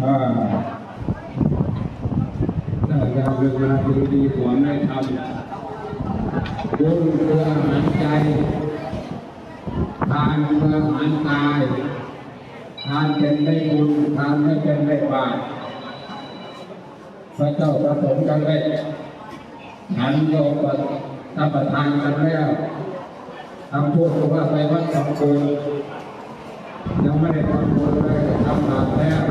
อ่าถ้าเราเวลาดีดีๆควรไม่ทำบุญเพื่อหารใจทานเพื่อหารกายทานเป็นได้บุญทานไม่เป็นได้บาปพระเจ้าประสงค์กันได้ฉันโยมรับประทานกันแล้วทำพูดว่าไปวัดทำบุญยังไม่ได้ทำบุญเลยทำบาปแล้ว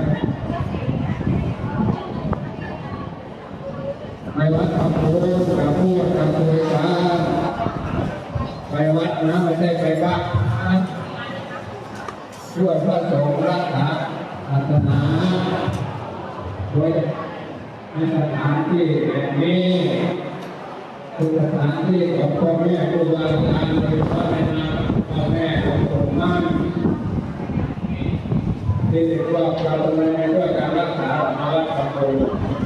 ไป วัดทำบุญกับพูดกับคุยกันไปวัดนะไม่ใช่ไปบ้านะช่วยพระสงฆ์รักษาศาสนาโดยในสถานที่แบบนี้คือสถานที่ของพ่อแม่ครูบาอาจารย์โดยเฉพาะในนามพ่อแม่ของผมนั่นที่เรียกว่าการดำเนินด้วยการรักษามาวัดทำ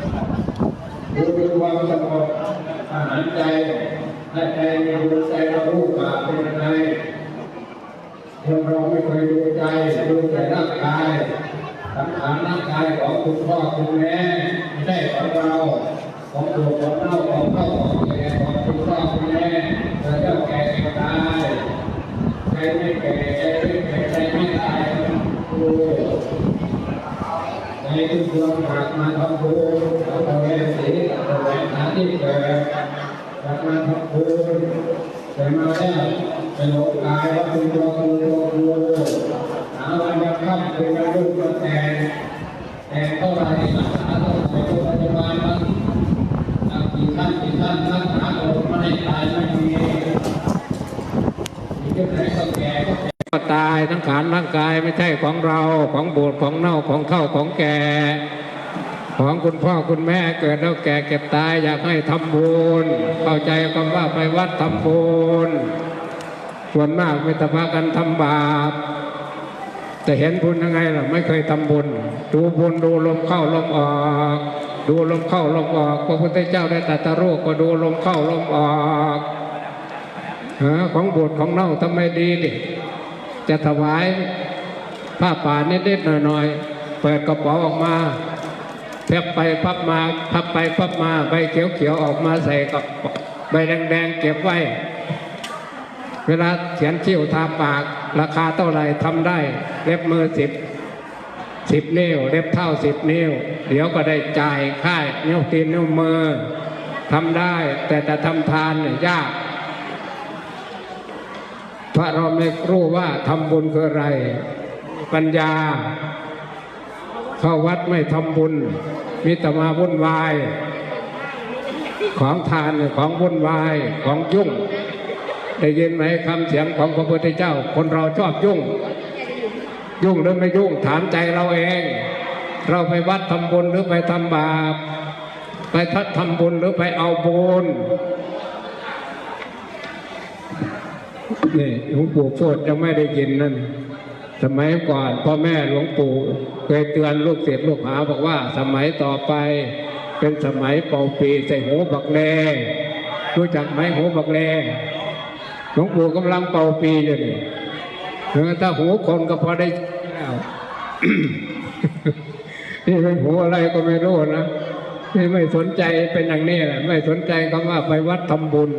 บุญดูความสงบอาหารใจถ้าใจมีดูใจเรารู้บาเป็นยังไงคนเราไม่เคยดูใจดูแต่ร่างกายสังขารร่างกายของคุณพ่อคุณแม่ไม่ใช่ของเราของตัวของเน่าของเข้าของแก่ของคุณพ่อคุณแม่เราจะแก่ตายใจไม่แก่ใจไม่แก่ ในทุกดวงหากมาทำบุญเราทำให้สีแหวนหาที่เกิดกลับมาทำบุญแต่มาแล้วไปหลงกายว่าเป็นตัวกูตัวกูหาวันยังค่ำเป็นวันรุ่งวันแต่แต่เท่าไรรักษาเท่าไหร่โรงพยาบาลนั้นอ่ากี่ท่านกี่ท่านรักษาโรคไม่ให้ตายไม่มีมีเจ้าไหนก็แก่ก็แก่ ก็ตายทั้งขานร่างกายไม่ใช่ของเราของบูดของเน่าของเข้าของแก่ ของคุณพ่อคุณแม่เกิดแล้วแก่เก็บตายอยากให้ทำบุญเข้าใจคำว่าไปวัดทำบุญส่วนมากไม่ตะพากันทำบาปแต่เห็นบุญยังไงล่ะไม่เคยทำบุญ ดูบุญดูลมเข้าลมออก ดูลมเข้าลมออกพระพุทธเจ้าได้ตรัสรู้ก็ดูลมเข้าลมออกของบูดของเน่าทำไมดีดิ จะถวายผ้าป่านิดๆหน่อยๆ เปิดกระเป๋าออกมาแพบไปพับมาพับไปพับมาใบเขียวๆออกมาใส่กับใบแดงๆเก็บไว้ เวลาเขียนคิ้วทาปาก ราคาเท่าไหร่ทำได้ เล็บมือสิบสิบนิ้ว เล็บเท่าสิบนิ้ว เดี๋ยวก็ได้จ่ายค่ายนิ้วตีนนิ้วมือทำได้ แต่จะทำทานเนี่ยยาก พราะเราไม่รู้ว่าทำบุญคืออะไร ปัญญา เข้าวัดไม่ทำบุญ มีแต่มาวุ่นวาย ของทานของวุ่นวายของยุ่ง ได้ยินไหมคำเสียงของพระพุทธเจ้า คนเราชอบยุ่ง ยุ่งหรือไม่ยุ่งถามใจเราเอง เราไปวัดทำบุญหรือไปทำบาป ไปทัดทำบุญหรือไปเอาบุญ นี่หลวงปู่พูดยังไม่ได้ยินนั่น สมัยก่อนพ่อแม่หลวงปู่เคยเตือนลูกศิษย์ลูกหาบอกว่าสมัยต่อไป เป็นสมัยเป่าปีใส่หูบักแลรู้จักไหมหูบักแลหลวงปู่กำลังเป่าปีอยู่นี่ถ้าหูคนก็พอได้แล้วนี่เป็นหูอะไรก็ไม่รู้นะนี่ไม่สนใจเป็นอย่างนี้แหละไม่สนใจคำว่าไปวัดทำบุญ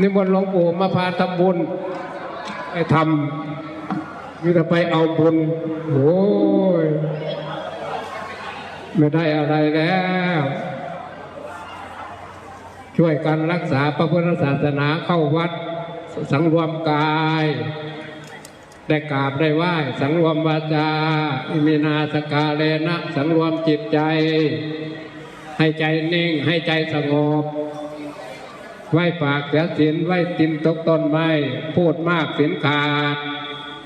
นิมนต์หลวงปู่มาพาทำบุญไปทำมีแต่ไปเอาบุญโอ้ยไม่ได้อะไรแล้ว ช่วยกันรักษาพระพุทธศาสนาเข้าวัดสังรวมกาย ได้กราบได้ไหว้สังรวมวาจาอิมินาสกาเลนะ สังรวมจิตใจ ให้ใจนิ่งให้ใจสงบ ไหว้ปากเสียสินไหว้ตินตกต้นไม้พูดมากสินขาด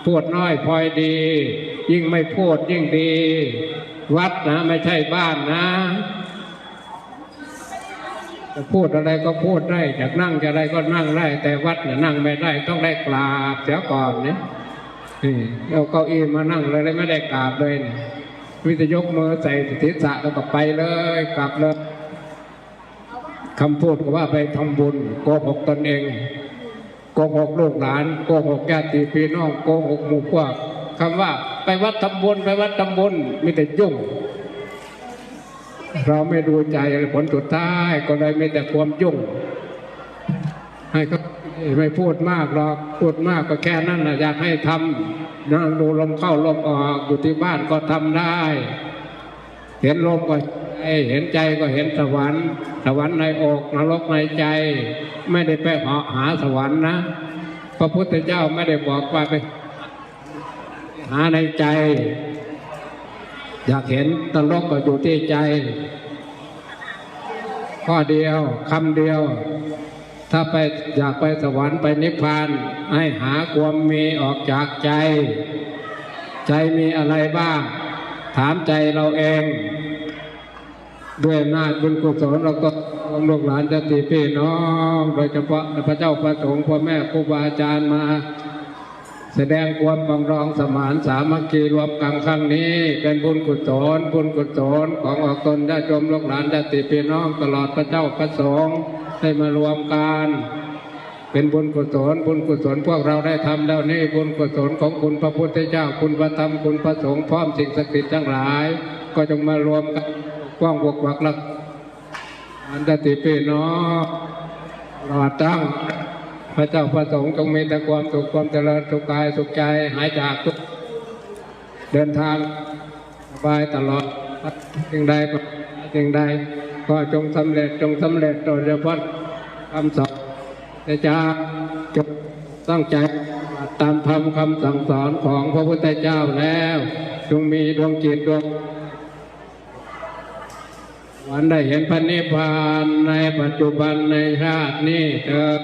พูดน้อยพลอยดี ยิ่งไม่พูดยิ่งดี วัดนะไม่ใช่บ้านนะ จะพูดอะไรก็พูดได้อยากนั่งจะอะไรก็นั่งได้ แต่วัดนะนั่งไม่ได้ต้องได้กราบเสียก่อนเนี่ยนี่เอาเก้าอี้มานั่งเลยไม่ได้กราบเลยนี่ยวิจะยกมือใส่ศีรษะแล้วก็ไปเลยกลับเลย คำพูดก็ว่าไปทำบุญโกหกตนเองโกหกลูกหลานโกหกญาติพี่น้องโกหกหมู่พวกคำว่าไปวัดทำบุญไปวัดทำบุญมีแต่ยุ่ง เราไม่ดูใจผลสุดท้ายก็เลยมีแต่ความยุ่ง ให้เขาไม่พูดมากหรอกพูดมากก็แค่นั้นนะอยากให้ทำนั่งดูลมเข้าลมออกอยู่ที่บ้านก็ทำได้ เห็นลมก็ เห็นใจก็เห็นสวรรค์ สวรรค์ในอกนรกในใจ ไม่ได้ไปหาหาสวรรค์นะพระพุทธเจ้าไม่ได้บอกว่าไป หาในใจ อยากเห็นตลกก็อยู่ที่ใจ ข้อเดียวคำเดียว ถ้าไปอยากไปสวรรค์ไปนิพพาน ให้หาความมีออกจากใจ ใจมีอะไรบ้าง ถามใจเราเอง ด้วยอำนาจบุญกุศลเราก็ลูกหลานจะติพี่น้อง โดยเฉพาะพระเจ้าประสงค์พ่อแม่ครูบาอาจารย์มา แสดงความบังรองสมานสามัคคีรวมกันครั้งนี้ เป็นบุญกุศลบุญกุศลของออกตนญาติโยมลูกหลานญาติพี่น้อง ตลอดพระเจ้าประสงค์ได้มารวมกันเป็นบุญกุศลบุญกุศลพวกเราได้ทำแล้วนี่บุญกุศลของคุณพระพุทธเจ้า คุณพระธรรมคุณพระสงฆ์พร้อมสิ่งศักดิ์สิทธิ์ทั้งหลาย ก็จงมารวมกัน กว้างบวกวักลักอันตติพี่น้อรอดตั้งพระเจ้าประสงค์จงมีแต่ความสุขความเจริญสุขกายสุขใจหายจากทุกเดินทางสบายตลอดสิ่งใดก็สิ่งใด ก็จงสำเร็จจงสำเร็จโดยเฉพาะคำสอนจะจะจงตั้งใจตามธรรมคำสั่งสอนของพระพุทธเจ้าแล้ว จงมีดวงจิตดวง วันได้เห็นพระนิพพานในปัจจุบันในชาตินี้เถิด